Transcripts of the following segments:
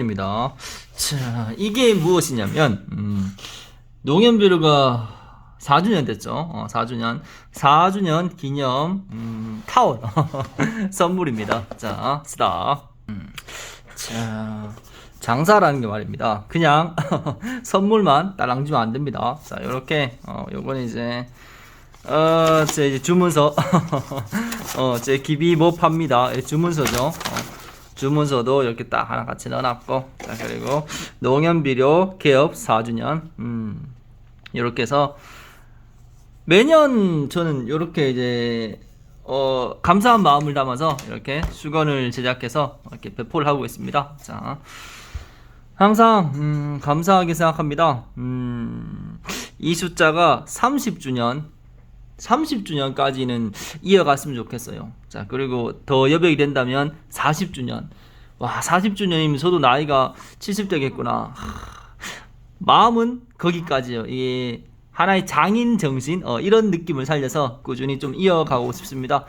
입니다. 자, 이게 무엇이냐면, 음, 농협비료가 4주년 됐죠. 어, 4주년. 4주년 기념, 음, 타월. 선물입니다. 자, 스탑. 음, 자, 장사라는 게 말입니다. 그냥 선물만 딸랑 주면 안 됩니다. 자, 요렇게, 어, 요거는 이제, 어, 제 주문서, 어, 제 기비 뭐 팝니다. 예, 주문서죠. 어, 주문서도 이렇게 딱 하나 같이 넣어놨고, 자, 그리고 농협비료 개업 4주년, 음, 이렇게 해서 매년 저는 이렇게 이제, 어, 감사한 마음을 담아서 이렇게 수건을 제작해서 이렇게 배포를 하고 있습니다. 자, 항상, 음, 감사하게 생각합니다. 음, 이 숫자가 30주년, 30주년까지는 이어갔으면 좋겠어요. 자, 그리고 더 여백이 된다면 40주년. 와, 40주년이면 저도 나이가 70되겠구나. 마음은 거기까지요. 이게 하나의 장인 정신, 어, 이런 느낌을 살려서 꾸준히 좀 이어가고 싶습니다.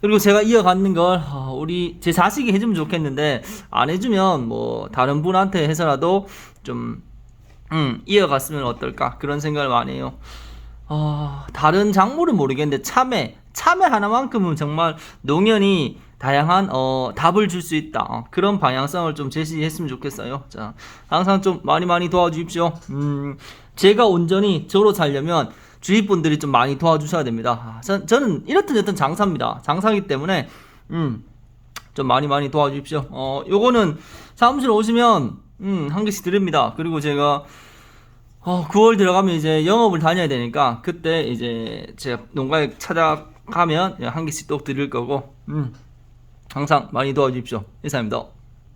그리고 제가 이어가는 걸 어, 우리 제 자식이 해주면 좋겠는데 안 해주면 뭐 다른 분한테 해서라도 좀 음, 이어갔으면 어떨까 그런 생각을 많이 해요. 어, 다른 작물은 모르겠는데 참외, 참외 하나만큼은 정말 농연이 다양한 어, 답을 줄 수 있다. 어, 그런 방향성을 좀 제시했으면 좋겠어요. 자, 항상 좀 많이 많이 도와주십시오. 음, 제가 온전히 저로 살려면 주위 분들이 좀 많이 도와주셔야 됩니다. 아, 전, 저는 이렇든 저렇든 장사입니다. 장사기 때문에 음, 좀 많이 많이 도와주십시오. 어, 요거는 사무실 오시면 음, 한 개씩 드립니다. 그리고 제가 어, 9월 들어가면 이제 영업을 다녀야 되니까 그때 이제 제가 농가에 찾아가면 한 개씩 또 드릴 거고 음, 항상 많이 도와주십시오. 이상입니다.